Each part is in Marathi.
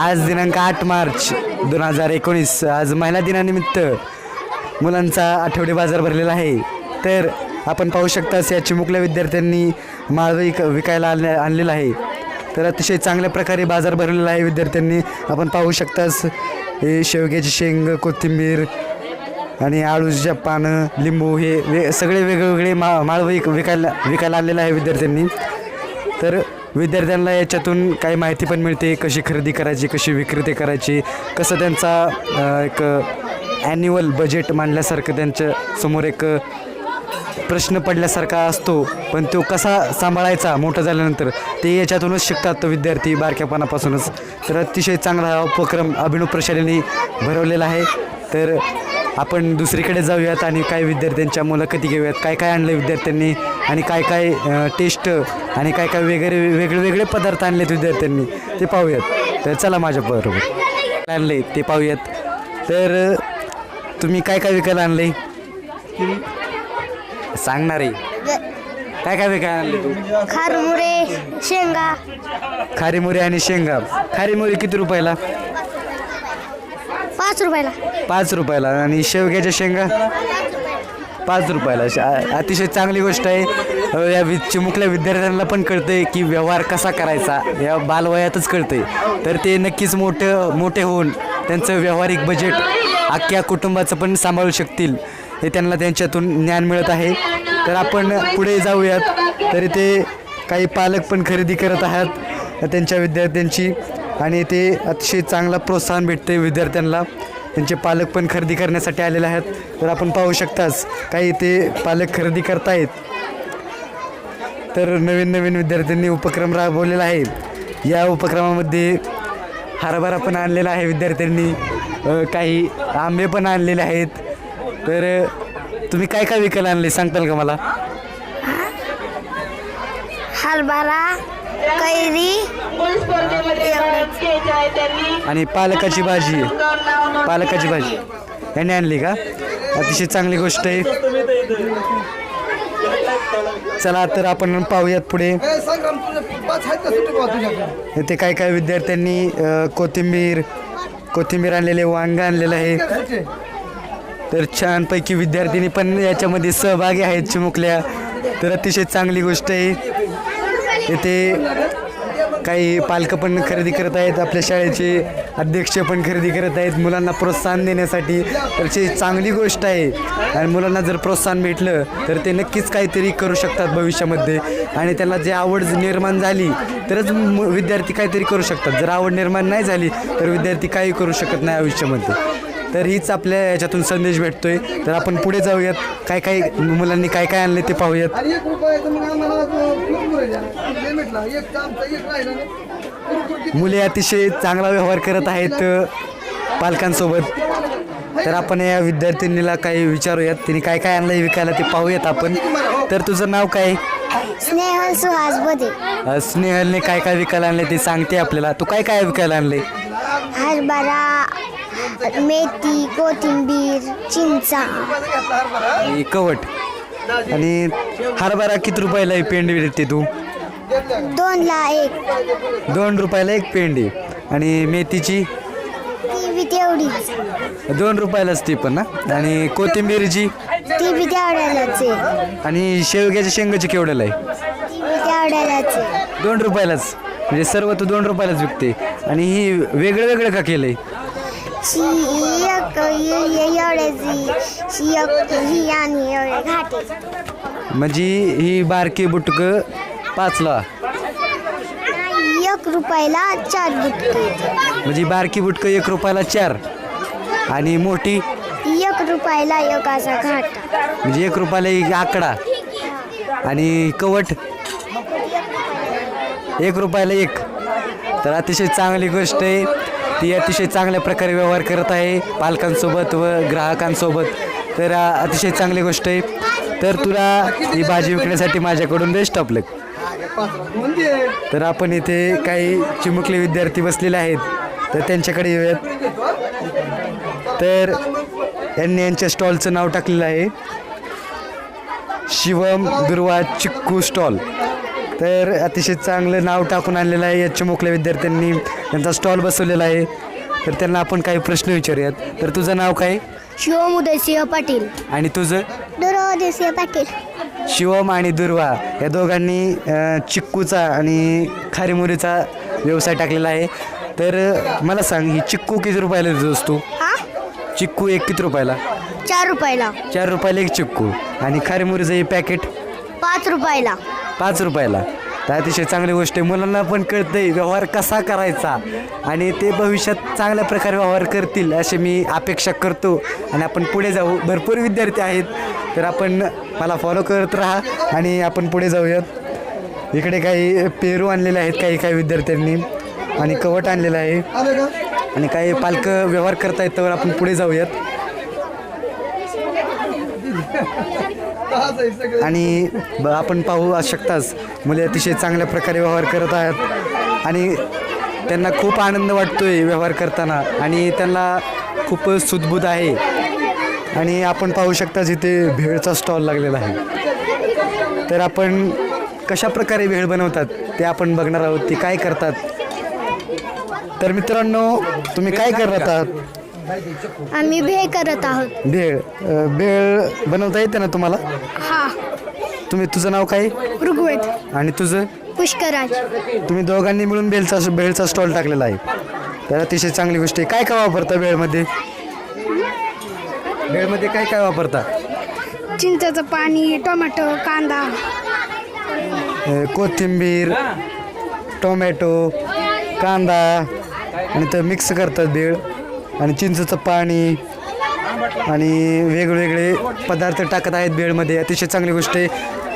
आज दिनांक आठ मार्च दोन हजार एकोणीस. आज महिला दिनानिमित्त मुलांचा आठवडे बाजार भरलेला आहे. तर आपण पाहू शकताच या चिमुकल्या विद्यार्थ्यांनी माळ विक विकायला आण आणलेला आहे. तर अतिशय चांगल्या प्रकारे बाजार भरलेला आहे विद्यार्थ्यांनी. आपण पाहू शकताच हे शेवग्याची शेंग कोथिंबीर आणि आळूच्या पानं लिंबू हे वे सगळे वेगवेगळे मा माळ विक विकायला विकायला आणलेलं आहे विद्यार्थ्यांनी. तर विद्यार्थ्यांना याच्यातून काही माहिती पण मिळते कशी खरेदी करायची कशी विक्रेते करायची कसं त्यांचा एक ॲन्युअल बजेट मांडल्यासारखं त्यांच्यासमोर एक प्रश्न पडल्यासारखा असतो. पण तो कसा सांभाळायचा मोठं झाल्यानंतर ते याच्यातूनच शिकतात तो विद्यार्थी बारक्यापणापासूनच. तर अतिशय चांगला हा उपक्रम अभिनव प्रशालेने भरवलेला आहे. तर आपण दुसरीकडे जाऊयात आणि काही विद्यार्थ्यांच्या मुलाखती घेऊयात काय काय आणलं विद्यार्थ्यांनी आणि काय काय टेस्ट आणि काय काय वेगळे वेगळे वेगळे पदार्थ आणलेत विद्यार्थ्यांनी ते पाहूयात. तर चला माझ्याबरोबर आणले ते पाहूयात. तर तुम्ही काय काय विकायला आणले सांगणार आहे. काय काय विकायला आणले तू? खारमुरे शेंगा. खारी मोरी आणि शेंगा. खारी मोरी किती रुपयाला? पाच रुपयाला. पाच रुपयाला. आणि शेवग्याच्या शेंगा? पाच रुपयाला. शा अतिशय चांगली गोष्ट आहे. अ, या वि चिमुकल्या विद्यार्थ्यांना पण कळतंय की व्यवहार कसा करायचा. या बालवयातच कळतंय. तर ते नक्कीच मोठं मोठे होऊन त्यांचं व्यावहारिक बजेट अख्ख्या कुटुंबाचं पण सांभाळू शकतील. हे त्यांना त्यांच्यातून ज्ञान मिळत आहे. तर आपण पुढे जाऊयात. तर इथे काही पालक पण खरेदी करत आहात. त्यांच्या विद्यार्थ्यांची. आणि ते अतिशय चांगला प्रोत्साहन भेटते विद्यार्थ्यांना. त्यांचे पालक पण खरेदी करण्यासाठी आलेले आहेत. तर आपण पाहू शकताच काही ते पालक खरेदी करतायत. तर नवीन नवीन विद्यार्थ्यांनी उपक्रम राबवलेला आहे. या उपक्रमामध्ये हरभरा पण आणलेला आहे विद्यार्थ्यांनी. काही आंबे पण आणलेले आहेत. तर तुम्ही काय काय विकायला आणले सांगताल का मला? हरभरा कैरी आणि पालकाची भाजी पालकाची भाजी यांनी आणली का? अतिशय चांगली गोष्ट आहे. चला तर आपण पाहूयात पुढे. इथे काय काय विद्यार्थ्यांनी कोथिंबीर कोथिंबीर आणलेले वांग आणलेलं आहे. तर छानपैकी विद्यार्थिनी पण याच्यामध्ये सहभागी आहेत चिमुकल्या. तर अतिशय चांगली गोष्ट आहे. इथे काही पालकं पण खरेदी करत आहेत आपल्या शाळेचे अध्यक्ष पण खरेदी करत आहेत. मुलांना प्रोत्साहन देण्यासाठी तर ती चांगली गोष्ट आहे. आणि मुलांना जर प्रोत्साहन भेटलं तर ते नक्कीच काहीतरी करू शकतात भविष्यामध्ये. आणि त्यांना जे आवड निर्माण झाली तरच मु- विद्यार्थी काहीतरी करू शकतात. जर आवड निर्माण नाही झाली तर विद्यार्थी काही करू शकत नाही आयुष्यामध्ये. तर हीच आपल्या याच्यातून संदेश भेटतोय. तर आपण पुढे जाऊयात. काय काय मुलांनी काय काय आणले ते पाहूयात. मुले अतिशय चांगला व्यवहार करत आहेत पालकांसोबत. तर आपण या विद्यार्थिनीला काही विचारूयात. तिने काय काय आणलं विकायला ते पाहूयात आपण. तर तुझं नाव काय? स्नेहल सुहास बदे अ, स्नेहलने काय काय विकायला आणले ते सांगते आपल्याला. तू काय काय विकायला आणले हरभरा मेथी कोथिंबीर चिंचा. आणि कवट. आणि हरभरा किती रुपयाला ही पेंडी भेटते तू? दोनला एक. दोन रुपयाला एक पेंडी. आणि मेथीची? ती बी तेवढीच दोन रुपयालाच ती पण ना? आणि कोथिंबीरची? ती बी तेवढ्यालाच आहे. आणि शेवग्याच्या शेंगाची केवढ्याला आहे? ती बी तेवढ्यालाच आहे. दोन रुपयालाच. म्हणजे सर्व तू दोन रुपयालाच विकते. आणि ही वेगळं वेगळं का केलंय? शी एक हि- एवढ्याची शी एक ही आणि एवढ्या घाटे म्हणजे ही बारकी बुटक पाचला. एक रुपयाला चार बुटके. म्हणजे बारकी बुटक एक रुपयाला चार. आणि मोठी? एक रुपयाला एक असा घाटा. म्हणजे एक रुपयाला एक आकडा. आणि कवट? एक रुपयाला एक. तर अतिशय चांगली गोष्ट आहे. ती अतिशय चांगल्या प्रकारे व्यवहार करत आहे पालकांसोबत व ग्राहकांसोबत. तर अतिशय चांगली गोष्ट आहे. तर तुला ही भाजी विकण्यासाठी माझ्याकडून बेस्ट आपलं तर आपण इथे काही चिमुकले विद्यार्थी बसलेले आहेत. तर त्यांच्याकडे येऊयात. तर यांनी यांच्या स्टॉलचं नाव टाकलेलं आहे. शिवम दुर्वा चिक्कू स्टॉल. तर अतिशय चांगलं नाव टाकून आणलेलं आहे या चिमुकल्या विद्यार्थ्यांनी. त्यांचा स्टॉल बसवलेला आहे. तर त्यांना आपण काही प्रश्न विचारूयात. तर तुझं नाव काय? शिवम उदयसिंह पाटील. आणि तुझं? दुर्वा उदयसिंह पाटील. शिवम आणि दुर्वा या दोघांनी अ, चिक्कूचा आणि खारीमुरीचा व्यवसाय टाकलेला आहे. तर अ, मला सांग ही चिक्कू किती रुपयाला देतोस तू? हा? चिक्कू एक किती रुपयाला? चार रुपयाला. चार रुपयाला एक चिक्कू. आणि खारीमुरीचं हे पॅकेट पाच रुपयाला. पाच रुपयाला. तर अतिशय चांगली गोष्ट आहे. मुलांना पण कळतंय व्यवहार कसा करायचा आणि ते भविष्यात चांगल्या प्रकारे व्यवहार करतील असे मी अपेक्षा करतो. आणि आपण पुढे जाऊ. भरपूर विद्यार्थी आहेत तर आपण मला फॉलो करत राहा आणि आपण पुढे जाऊयात. इकडे काही पेरू आणलेले आहेत काही काही विद्यार्थ्यांनी. आणि कवट आणलेलं आहे. आणि काही पालक व्यवहार करता येतं आपण पुढे जाऊयात. आणि ब- आपण पाहू शकताच मुले अतिशय चांगल्या प्रकारे व्यवहार करत आहेत. आणि त्यांना खूप आनंद वाटतोय व्यवहार करताना. आणि त्यांना खूप सुदबुद आहे. आणि आपण पाहू शकता इथे भेळचा स्टॉल लागलेला आहे. तर आपण कशा प्रकारे भेळ बनवतात ते आपण बघणार आहोत. ते काय करतात? तर मित्रांनो तुम्ही काय करत आहात? आम्ही भे करत आहोत. भेळ अ, भेळ बनवता येते ना तुम्हाला? हा. तुम्ही तुझं नाव काय? ऋग्वेद. आणि तुझं? पुष्कराज. तुम्ही दोघांनी मिळून बेलचा भेळचा स्टॉल टाकलेला आहे. तर अतिशय चांगली गोष्ट आहे. काय काय वापरता भेळमध्ये? भेळमध्ये काय काय वापरता? चिंचेचं पाणी टोमॅटो कांदा. अ, कोथिंबीर टोमॅटो कांदा आणि ते मिक्स करतात भेळ. आणि चिंचेचं पाणी आणि वेगवेगळे पदार्थ टाकत आहेत भेळमध्ये. अतिशय चांगली गोष्ट आहे.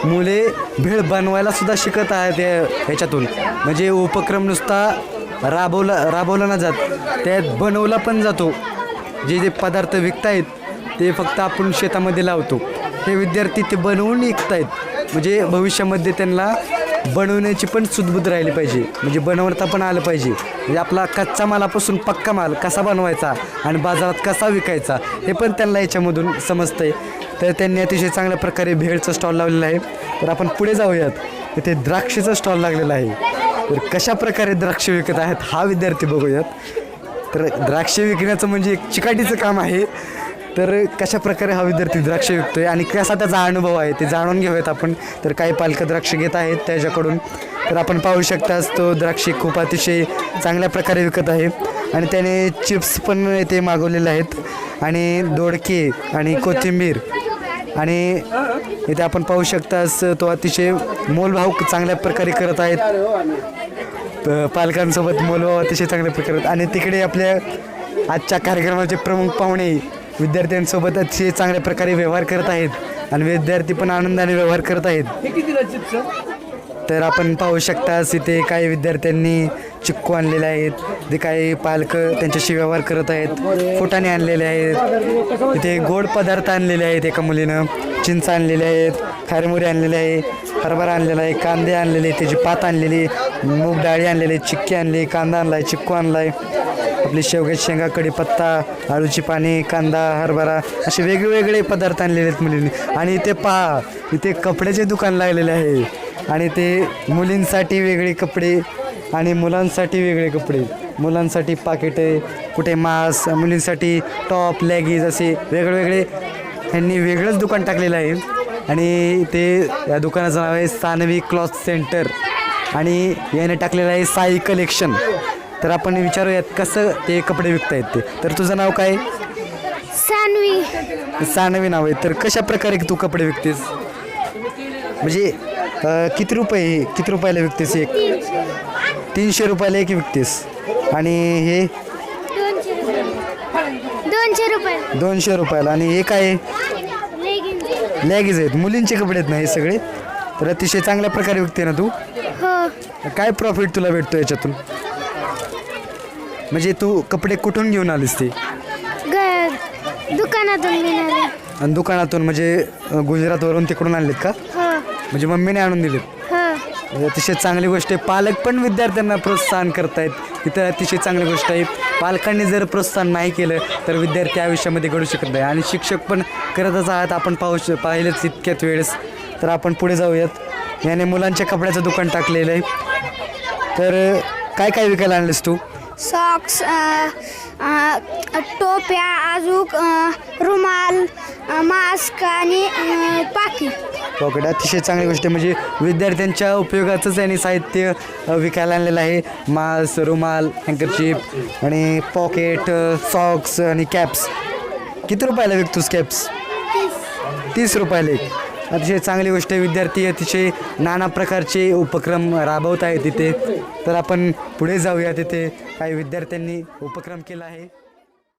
मुले भेळ बनवायला सुद्धा शिकत आहेत या- ह्याच्यातून. म्हणजे उपक्रम नुसता राबवला राबवला ना जात. त्यात बनवला पण जातो. जे जे पदार्थ विकतायत ते फक्त आपण शेतामध्ये लावतो. हे विद्यार्थी ते बनवून विकतायत. म्हणजे भविष्यामध्ये त्यांना बनवण्याची पण सुदबुद राहिली पाहिजे. म्हणजे बनवता पण आलं पाहिजे. म्हणजे आपला कच्चा मालापासून पक्का माल कसा बनवायचा आणि बाजारात कसा विकायचा हे पण त्यांना याच्यामधून समजतंय. तर त्यांनी अतिशय चांगल्या प्रकारे भेळचा स्टॉल लावलेला आहे. तर आपण पुढे जाऊयात. इथे द्राक्षेचा स्टॉल लागलेला आहे. तर कशा प्रकारे द्राक्ष विकत आहेत हा विद्यार्थी बघूयात. तर द्राक्ष विकण्याचं म्हणजे एक चिकाटीचं काम आहे. तर कशा प्रकारे हा विद्यार्थी द्राक्ष आहे आणि कसा त्याचा अनुभव आहे ते जाणून घेऊयात आपण. तर काही पालक द्राक्ष घेत आहेत त्याच्याकडून. तर आपण पाहू शकताच तो द्राक्षे खूप अतिशय चांगल्या प्रकारे विकत आहे आणि त्याने चिप्स पण ते मागवलेले आहेत. आणि दोडके आणि कोथिंबीर आणि इथे आपण पाहू शकताच तो अतिशय मोलभाव चांगल्या प्रकारे करत आहेत. पालकांसोबत मोलभाव अतिशय चांगल्या प्रकारे आणि तिकडे आपल्या आजच्या कार्यक्रमाचे प्रमुख पाहुणे विद्यार्थ्यांसोबत अतिशय चांगल्या प्रकारे व्यवहार करत आहेत आणि विद्यार्थी पण आनंदाने व्यवहार करत आहेत. हे कितीला चिप्स तर आपण पाहू शकताच इथे काही विद्यार्थ्यांनी चिक्कू आणलेले आहेत जे काही पालक त्यांच्याशी व्यवहार करत आहेत फुटाणे आणलेले आहेत. इथे गोड पदार्थ आणलेले आहेत एका मुलीनं चिंच आणलेले आहेत खारमुरी आणलेले आहे. हरभरा आणलेला आहे कांदे आणलेले त्याची पात आणलेली मूग डाळी आणलेली चिक्की आणली कांदा आणलाय चिक्कू आणला आहे. आपली शेवग्याची शेंगा कढीपत्ता आळूची पाणी कांदा हरभरा असे वेगवेगळे पदार्थ आणलेले आहेत मुलींनी. आणि इथे पहा इथे कपड्याचे दुकान लागलेले आहे. आणि ते मुलींसाठी वेगळे कपडे आणि मुलांसाठी वेगळे कपडे. मुलांसाठी पाकिटे कुठे मास मुलींसाठी टॉप लेगीज असे वेगवेगळे. ह्यांनी वेगळंच दुकान टाकलेलं आहे. आणि ते या दुकानाचं नाव आहे सानवी क्लॉथ सेंटर. आणि याने टाकलेलं आहे साई कलेक्शन. तर आपण विचारूयात कसं ते कपडे विकता येत ते? तर तुझं नाव काय? सानवी. सानवी नाव आहे. तर कशा प्रकारे तू कपडे विकतेस? म्हणजे किती रुपये हे किती रुपयाला विकतेस एक? तीनशे रुपयाला एक विकतेस. आणि हे? दोनशे रुपये. दोनशे रुपयाला. आणि हे काय? लॅगीज आहेत मुलींचे कपडे आहेत ना हे सगळे? तर अतिशय चांगल्या प्रकारे विकते ना तू? हो. काय प्रॉफिट तुला भेटतो याच्यातून? म्हणजे तू कपडे कुठून घेऊन आलीस ते? ग दुकानातून मिळाले आणि दुकानातून म्हणजे अं, गुजरातवरून तिकडून आणलेत का? हो. म्हणजे मम्मीने आणून दिलेत? म्हणजे अतिशय चांगली गोष्ट आहे. पालक पण विद्यार्थ्यांना प्रोत्साहन करतायत. इथं अतिशय चांगली गोष्ट आहे. पालकांनी जर प्रोत्साहन नाही केलं तर विद्यार्थी आयुष्यामध्ये घडू शकत नाही. आणि शिक्षक पण करतच आहात. आपण पाहू श पाहिलंच इतक्यात वेळेस. तर आपण पुढे जाऊयात. याने मुलांच्या कपड्याचं दुकान टाकलेलं आहे. तर काय काय विकायला आणलंस तू? सॉक्स टोप्या अजूक रुमाल मास्क आणि पाकिट पॉकेट अतिशय चांगली गोष्ट आहे. म्हणजे विद्यार्थ्यांच्या उपयोगाचंच यांनी साहित्य विकायला आणलेलं आहे. मास रुमाल हँकरचिप आणि पॉकेट सॉक्स आणि कॅप्स किती रुपयाला विकतोस कॅप्स तीस रुपयाला एक. अतिशय चांगली गोष्ट आहे. विद्यार्थी अतिशय नाना प्रकारचे उपक्रम राबवत आहेत तिथे तर आपण पुढे जाऊया. तिथे काही विद्यार्थ्यांनी उपक्रम केला आहे.